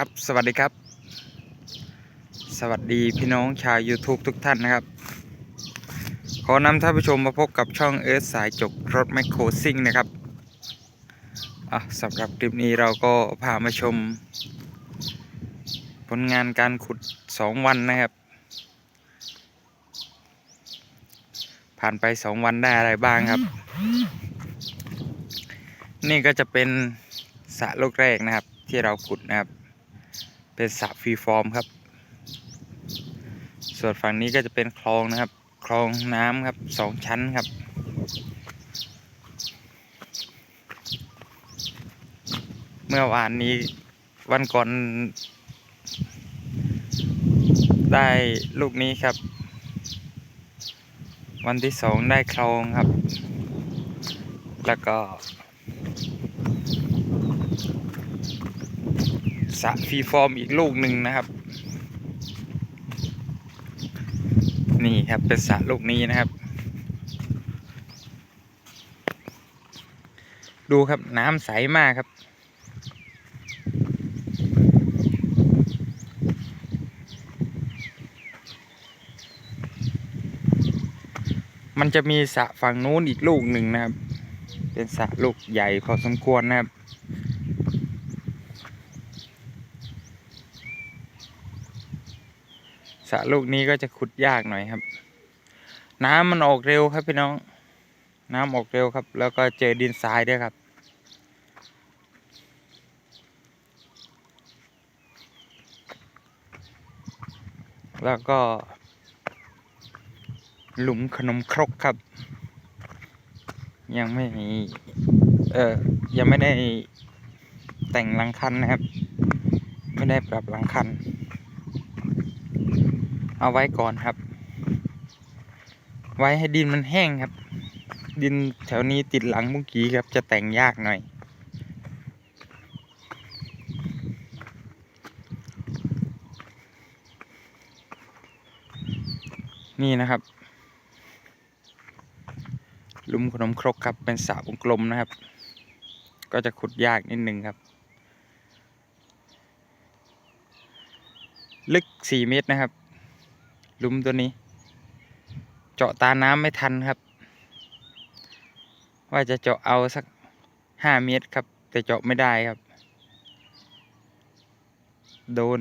ครับสวัสดีครับ สวัสดีพี่น้องชาว YouTube ทุกท่านนะครับ ขอนำท่านผู้ชมมาพบกับช่องเอิร์ธสายจกรถแมคโครซิ่งนะครับอะสำหรับคลิปนี้เราก็พามาชม ผลงานการขุด 2 วันนะครับ ผ่านไป 2 วันได้อะไรบ้างครับ นี่ก็จะเป็นสระลูกแรกนะครับที่เราขุดนะครับ เป็นสระฟรีฟอร์มครับ ส่วนฝั่งนี้ก็จะเป็นคลองนะครับ คลองน้ำครับสองชั้นครับเมื่อวานนี้วันก่อนได้ลูกนี้ครับ วันที่สองได้คลองครับ แล้วก็ สะฟรีฟอร์มอีกลูกหนึ่งนะครับ นี่ครับเป็นสะลูกนี้นะครับ ดูครับน้ำใสมากครับมันจะมีสระฝั่งนู้นอีกลูกหนึ่งนะครับ เป็นสระลูกใหญ่พอสมควรนะครับ สระลูกนี้ก็จะขุดยากหน่อยครับ น้ำมันออกเร็วครับพี่น้อง น้ำออกเร็วครับ แล้วก็เจอดินทรายด้วยครับ แล้วก็ หลุมขนมครกครับ ยังไม่เออยังไม่ได้แต่งหลังคันนะครับ ไม่ได้ปรับหลังคัน เอาไว้ก่อนครับ ไว้ให้ดินมันแห้งครับ ดินแถวนี้ติดหลังเมื่อกี้ครับ จะแต่งยากหน่อย นี่นะครับลุมขนมครกครับ เป็นสระวงกลมนะครับ ก็จะขุดยากนิดนึงครับ ลึกสี่เมตรนะครับ ลุมตัวนี้ เจาะตาน้ำไม่ทันครับ ว่าจะเจาะเอาสักห้าเมตรครับ แต่เจาะไม่ได้ครับ โดน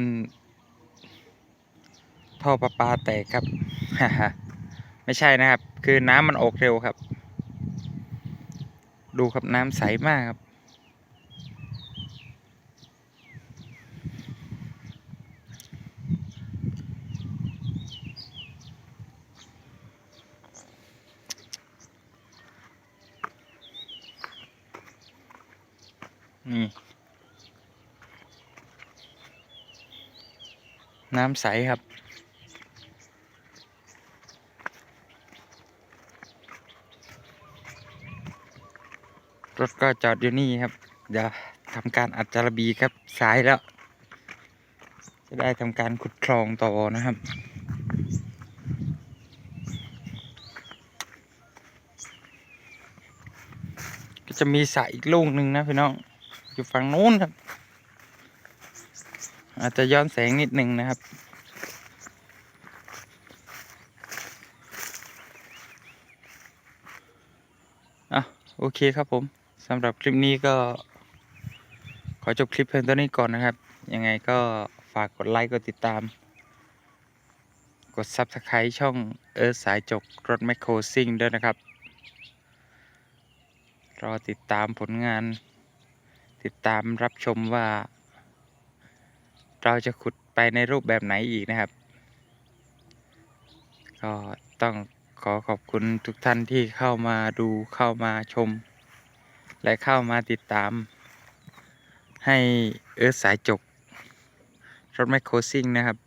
ท่อประปาแตกครับไม่ใช่นะครับ คือน้ำมันออกเร็วครับ ดูครับน้ำใสมากครับ นี่ น้ำใสครับ รถก็จอดอยู่นี่ครับ เดี๋ยวทำการอัดจารบีครับสายแล้ว จะได้ทำการขุดคลองต่อนะครับก็จะมีสระอีกลูกหนึ่งนะพี่น้อง อยู่ฝั่งนู้นครับ อาจจะย้อนแสงนิดหนึ่งนะครับ อะ โอเคครับผมสำหรับคลิปนี้ก็ ขอจบคลิปเพียงเท่านี้ก่อนนะครับ ยังไงก็ฝากกดไลค์กดติดตาม กด Subscribe ช่องเอิร์ธสายจกรถแมคโครซิ่งด้วยนะครับ รอติดตามผลงาน ติดตามรับชมว่า เราจะขุดไปในรูปแบบไหนอีกนะครับ ก็ต้องขอขอบคุณทุกท่านที่เข้ามาดูเข้ามาชม และเข้ามาติดตาม ให้เอิร์ธสายจก รถแมคโครซิ่งนะครับ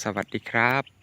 สวัสดีครับ